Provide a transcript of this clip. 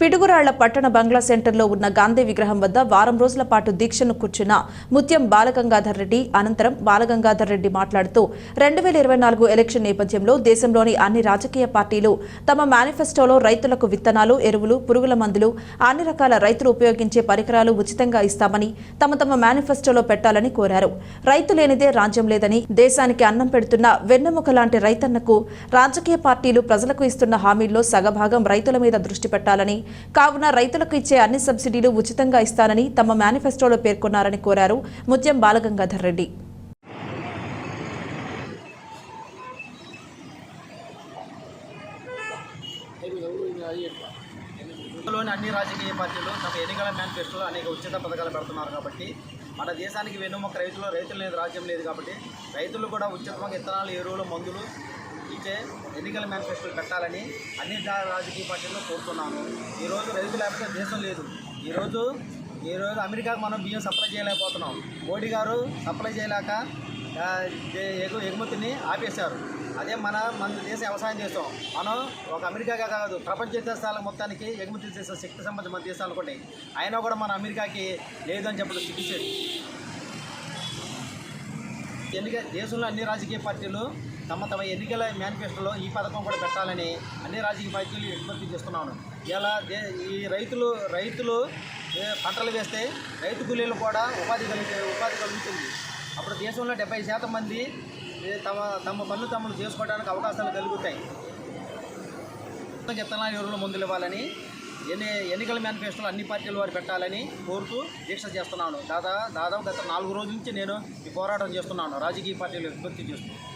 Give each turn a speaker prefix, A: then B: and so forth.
A: పిడుగురాళ్ళ పట్టణ బంగ్లా సెంటర్లో ఉన్న గాంధీ విగ్రహం వద్ద వారం రోజుల పాటు దీక్షను కూర్చున్న ముత్యం బాలగంగాధర్ రెడ్డి అనంతరం బాలగంగాధర్ రెడ్డి మాట్లాడుతూ రెండు వేల ఇరవై నాలుగు ఎలక్షన్ నేపథ్యంలో దేశంలోని అన్ని రాజకీయ పార్టీలు తమ మేనిఫెస్టోలో రైతులకు విత్తనాలు ఎరువులు పురుగుల మందులు అన్ని రకాల రైతులు ఉపయోగించే పరికరాలు ఉచితంగా ఇస్తామని తమ తమ మేనిఫెస్టోలో పెట్టాలని కోరారు. రైతు లేనిదే రాజ్యం లేదని దేశానికి అన్నం పెడుతున్న వెన్నెముక లాంటి రైతన్నకు రాజకీయ పార్టీలు ప్రజలకు ఇస్తున్న హామీల్లో సగభాగం రైతుల మీద దృష్టి పెట్టాలని కావున రైతులకు ఇచ్చే అన్ని సబ్సిడీలు ఉచితంగా ఇస్తానని తమ మేనిఫెస్టోలో పేర్కొన్నారని కోరారు ముత్యం బాలగంగాధర్ రెడ్డి.
B: లోని అన్ని రాజకీయ పార్టీలు తమ ఎన్నికల మేనిఫెస్టోలో అనేక ఉచిత పథకాలు పెడుతున్నారు కాబట్టి మన దేశానికి వెన్నుముక రైతులు రైతులు లేదు రాజ్యం లేదు కాబట్టి రైతులు కూడా ఉచితంగా విత్తనాలు ఎరువులు మందులు ఇచ్చే ఎన్నికల మేనిఫెస్టోలు పెట్టాలని అన్ని రాజకీయ పార్టీలను కోరుతున్నాను. ఈరోజు రైతు లేకపోతే దేశం లేదు. ఈరోజు ఈరోజు అమెరికాకు మనం బియ్యం సప్లై చేయలేకపోతున్నాం. మోడీ గారు సప్లై చేయలేక ఎగు ఎగుమతిని ఆపేశారు. అదే మన మన దేశ వ్యవసాయం చేస్తాం. మనం ఒక అమెరికాగా కాదు ప్రపంచ దేశాల మొత్తానికి ఎగుమతి చేసే శక్తి సంబంధించిన మన దేశాలు కొన్ని. అయినా కూడా మన అమెరికాకి లేదని చెప్పడం సిగ్గుచేటు. ఎన్నిక దేశంలో అన్ని రాజకీయ పార్టీలు తమ తమ ఎన్నికల మేనిఫెస్టోలో ఈ పథకం కూడా పెట్టాలని అన్ని రాజకీయ పార్టీలు విజ్ఞప్తి చేస్తున్నాను. ఇలా దే ఈ రైతులు రైతులు పంటలు వేస్తే రైతు కూలీలు కూడా ఉపాధి కలిగే ఉపాధి కలుగుతుంది. అప్పుడు దేశంలో డెబ్బై శాతం మంది తమ తమ పనులు తమను చేసుకోవడానికి అవకాశాలు కలుగుతాయి. చెప్తున్నా ఎవరిలో ముందులు ఇవ్వాలని ఎన్ని ఎన్నికల మేనిఫెస్టోలు అన్ని పార్టీలు వారు పెట్టాలని కోరుతూ దీక్ష చేస్తున్నాను. దాదా దాదాపు గత నాలుగు రోజుల నుంచి నేను ఈ పోరాటం చేస్తున్నాను. రాజకీయ పార్టీలు విజ్ఞప్తి చేస్తున్నాను